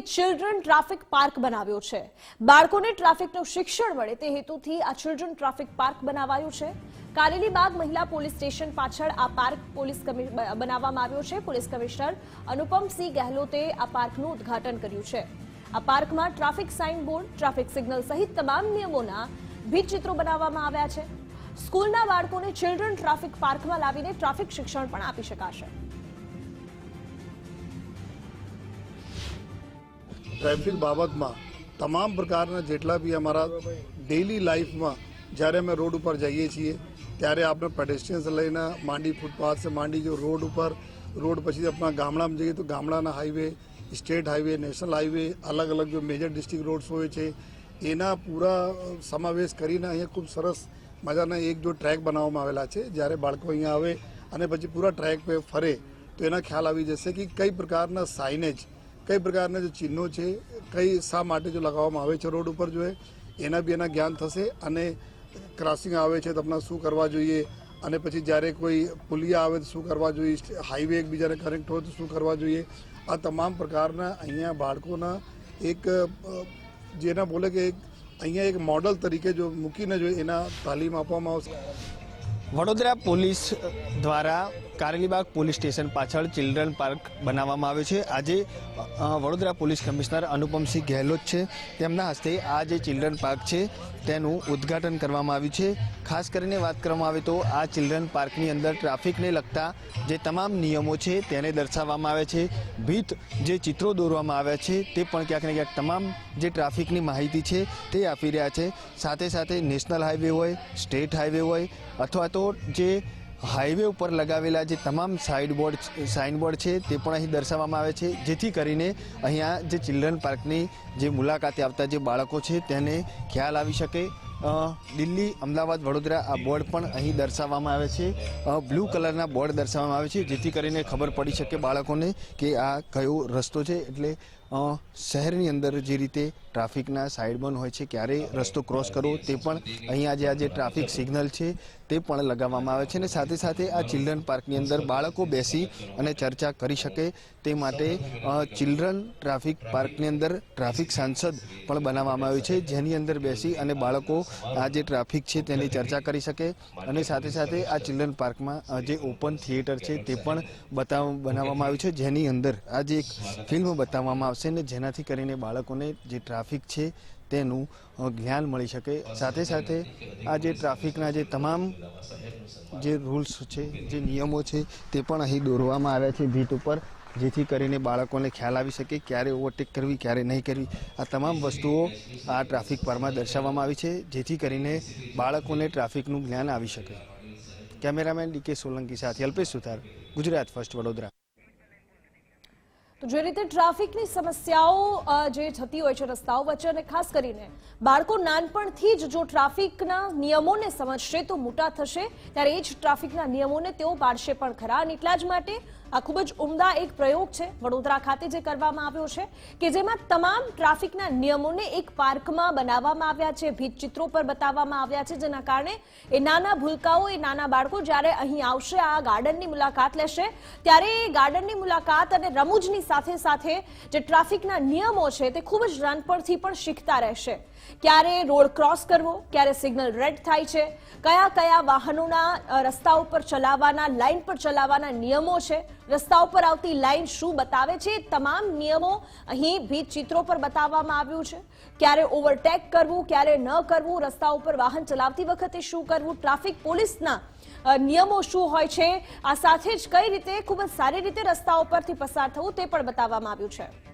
Children traffic park બનાવ્યો છે. બાળકોને ટ્રાફિકનું શિક્ષણ મળે તે હેતુથી આ ચિલ્ડ્રન ટ્રાફિક પાર્ક બનાવાયું છે. કારેલીબાગ મહિલા પોલીસ સ્ટેશન પાછળ આ પાર્ક પોલીસ બનાવવામાં આવ્યો છે. પોલીસ કમિશનર અનુપમસિંહ ગહેલોતે આ પાર્કનું ઉદ્ઘાટન કર્યું છે. આ પાર્કમાં traffic sign board traffic signal સહિત તમામ નિયમોના ભીતચિત્રો બનાવવામાં આવ્યા છે. સ્કૂલના બાળકોને ચિલ્ડ્રન ટ્રાફિક પાર્કમાં લાવીને ટ્રાફિક શિક્ષણ પણ આપી શકાશે. ટ્રાફિક બાબતમાં તમામ પ્રકારના જેટલા બી અમારા ડેઇલી લાઈફમાં જ્યારે અમે રોડ ઉપર જઈએ છીએ, ત્યારે આપણે પેડેસ્ટ્રિયન્સ લઈને માંડી ફૂટપાથ છે, માંડી જો રોડ ઉપર, રોડ પછી આપણા ગામડામાં જઈએ તો ગામડાના highway state highway national highway અલગ અલગ જો મેજર ડિસ્ટ્રિક્ટ રોડ્સ હોય છે, એના પૂરા સમાવેશ કરીને અહીંયા ખૂબ સરસ મજાના એક જો ટ્રેક બનાવવામાં આવેલા છે, જ્યારે બાળકો અહીંયા આવે અને પછી પૂરા ટ્રેક પે ફરે, તો એના ખ્યાલ આવી જશે કે કઈ પ્રકારના સાઇનેજ કઈ પ્રકારના જે ચિહ્નો છે, કઈ શા માટે જો લગાવવામાં આવે છે રોડ ઉપર જો એના બી એના જ્ઞાન થશે અને ક્રોસિંગ આવે છે તો આપણે શું કરવા જોઈએ? અને પછી જ્યારે કોઈ પુલિયા આવે તો શું કરવા જોઈએ? હાઈવે એકબીજાને કનેક્ટ હોય તો શું કરવા જોઈએ? આ તમામ પ્રકારના અહીંયા બાળકોના એક, જેના બોલે કે એક, અહીંયા એક મોડલ તરીકે જો મૂકીને જો એના તાલીમ આપવામાં આવશે. વડોદરા પોલીસ દ્વારા કારેલીબાગ પોલીસ સ્ટેશન પાછળ ચિલ્ડ્રન પાર્ક બનાવવામાં આવ્યો છે. આજે વડોદરા પોલીસ કમિશનર અનુપમસિંહ ગેહલોત છે. તેમના હસ્તે આ જે ચિલ્ડ્રન પાર્ક છે, તેનું ઉદ્ઘાટન કરવામાં આવ્યું છે. ખાસ કરીને વાત કરવામાં આવે તો આ ચિલ્ડ્રન પાર્કની અંદર ટ્રાફિકને લગતા જે તમામ નિયમો છે, તેને દર્શાવવામાં આવે છે. ભીત જે ચિત્રો દોરવામાં આવ્યા છે, તે પણ ક્યાંક ને ક્યાંક તમામ જે ટ્રાફિકની માહિતી છે, તે આપી રહ્યા છે. સાથે સાથે નેશનલ હાઈવે હોય, સ્ટેટ હાઈવે હોય, અથવા તો જે હાઈવે ઉપર લગાવેલા જે તમામ સાઇડ બોર્ડ સાઇન બોર્ડ છે, તે પણ અહીં દર્શાવવામાં આવે છે, જેથી કરીને અહીંયા જે ચિલ્ડ્રન પાર્કની જે મુલાકાતે આવતા જે બાળકો છે, તેને ખ્યાલ આવી શકે. દિલ્હી, અમદાવાદ, વડોદરા આ બોર્ડ પણ અહીં દર્શાવવામાં આવે છે. બ્લુ કલરના બોર્ડ દર્શાવવામાં આવે છે, જેથી કરીને ખબર પડી શકે બાળકોને કે આ કયો રસ્તો છે, એટલે શહેરની અંદર જે રીતે ટ્રાફિકના સાઇડ બંધ હોય છે ક્યારે રસ્તો ક્રોસ કરવો, તે પણ અહીંયા જે આ જે ટ્રાફિક સિગ્નલ છે, તે પણ લગાવવામાં આવે છે અને સાથે સાથે આ ચિલ્ડ્રન પાર્કની અંદર બાળકો બેસી અને ચર્ચા કરી શકે તે માટે ચિલ્ડ્રન ટ્રાફિક પાર્કની અંદર ટ્રાફિક સાંસદ પણ બનાવવામાં આવ્યું છે, જેની અંદર બેસી અને બાળકો આ જે ટ્રાફિક છે, તેની ચર્ચા કરી શકે અને સાથે સાથે આ ચિલ્ડ્રન પાર્કમાં જે ઓપન થિયેટર છે, તે પણ બતાવ, બનાવવામાં આવ્યું છે, જેની અંદર આજે એક ફિલ્મ બતાવવામાં આવશે. ને જેનાથી કરીને બાળકોને જે ટ્રાફિક છે તેનું જ્ઞાન મળી શકે. સાથે સાથે આ જે ટ્રાફિકના જે તમામ જે રૂલ્સ છે, જે નિયમો છે, તે પણ અહીં દોરવામાં આવ્યા છે ભીત ઉપર, જેથી કરીને બાળકોને ખ્યાલ આવી શકે ક્યારે ઓવરટેક કરવી, ક્યારે નહીં કરવી. આ તમામ વસ્તુઓ આ ટ્રાફિક પારમાં દર્શાવવામાં આવી છે, જેથી કરીને બાળકોને ટ્રાફિકનું જ્ઞાન આવી શકે. કેમેરામેન ડીકે સોલંકી સાથે અલ્પેશ સુથાર, ગુજરાત ફર્સ્ટ વડોદરા. તો જે રીતે ટ્રાફિકની સમસ્યાઓ જે થતી હોય છે રસ્તાઓ વચ્ચે અને ખાસ કરીને બાળકો નાનપણથી જ જો ટ્રાફિકના નિયમોને સમજશે તો મોટા થશે. ત્યારે એ જ ટ્રાફિકના નિયમોને તેઓ પાડશે પણ ખરા. અને એટલા જ માટે આ ખૂબ જ ઉમદા એક પ્રયોગ છે વડોદરા ખાતે જે કરવામાં આવ્યો છે કે જેમાં તમામ ટ્રાફિકના નિયમોને એક પાર્કમાં બનાવવામાં આવ્યા છે ભીત ચિત્રો પર બતાવવામાં આવ્યા છે, જેના કારણે એ નાના ભૂલકાઓ, એ નાના બાળકો જ્યારે અહીં આવશે, આ ગાર્ડનની મુલાકાત લેશે, ત્યારે એ ગાર્ડનની મુલાકાત અને રમૂજની સાથે સાથે જે ટ્રાફિકના નિયમો છે તે ખૂબ જ નાનપણથી પણ શીખતા રહેશે. ક્યારે રોડ ક્રોસ કરવો, ક્યારે સિગ્નલ રેડ થાય છે કયા કયા વાહનોના રસ્તા ઉપર ચલાવવાના લાઇન પર ચલાવવાના નિયમો છે રસ્તા ઉપર આવતી લાઈન શું બતાવે છે? તમામ નિયમો અહીં ભીત ચિત્રો પર બતાવવામાં આવ્યું છે. ક્યારે ઓવરટેક કરવું, ક્યારે ન કરવું રસ્તા ઉપર વાહન ચલાવતી વખતે શું કરવું, ટ્રાફિક પોલીસના નિયમો શું હોય છે? આ સાથે જ કઈ રીતે, ખૂબ જ સારી રીતે રસ્તા ઉપરથી પસાર થવું તે પણ બતાવવામાં આવ્યું છે.